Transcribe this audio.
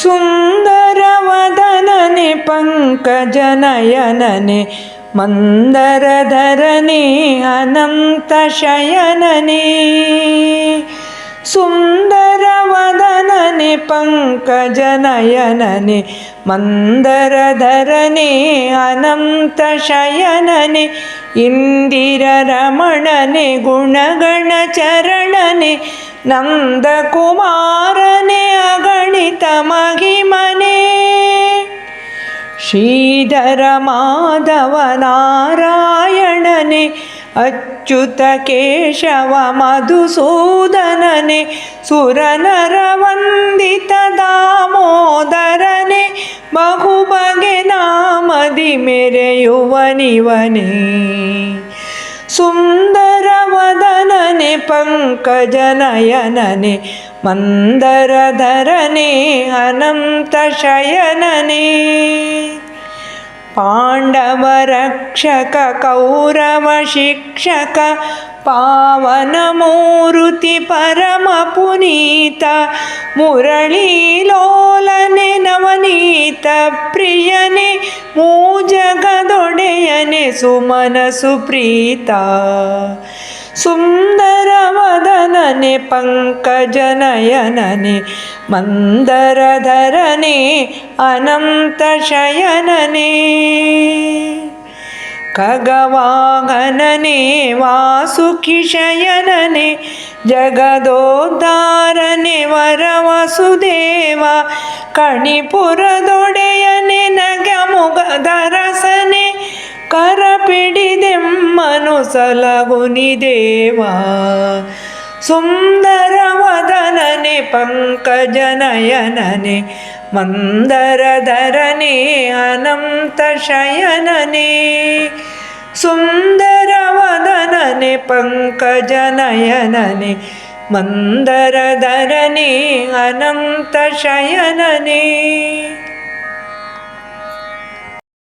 സുന്ദരവദനനെ പങ്കജനയനനെ മന്ദരധരനെ അനന്തശയനനെ സുന്ദരവദനനെ പങ്കജനയനനെ മന്ദരധരനെ അനന്തശയനനെ ഇന്ദിരരമണനെ ഗുണഗണചരണനെ ನಂದಕುಮಾರನೆ ಅಗಣಿತ ಮಹಿಮನೆ ಶ್ರೀಧರ ಮಾಧವ ನಾರಾಯಣನೆ ಅಚ್ಯುತ ಕೇಶವ ಮಧುಸೂದನನೆ ಸುರನರ ವಂದಿತ ದಾಮೋದರನೆ ಬಹುಬಗೆ ನಾಮದಿ ಮೆರೆಯುವನಿವನೇ ಸುಂದ ಪಂಕಜನಯನನೆ ಮಂದರಧರನೆ ಅನಂತ ಪಾಂಡವರಕ್ಷಕ ಪಾಂಡವ ರಕ್ಷಕ ಕೌರವ ಶಿಕ್ಷಕ ಪಾವನ ಮೂರುತಿ ಪರಮ ಪುನೀತ ಮುರಳೀ ಲೋಲನೆ ನವನ ಪ್ರಿಯನೇ ಮೂ ಜಗದೊಡೆಯೇ सुन्दरवदनने पङ्कजनयनने मन्दरधरने अनन्तशयनने अनन्तशयननि वासुकिशयनने जगदोद्धारने वरवसुदेवा कणिपुरदोडेयने नगमुग अनुसलगुनिदेवा सुन्दरवदननि पङ्कजनयननि मन्दर धरणि अनन्त शयननि सुन्दरवदननि पङ्कजनयननि मन्दर ಅನಂತ अनन्तशयननि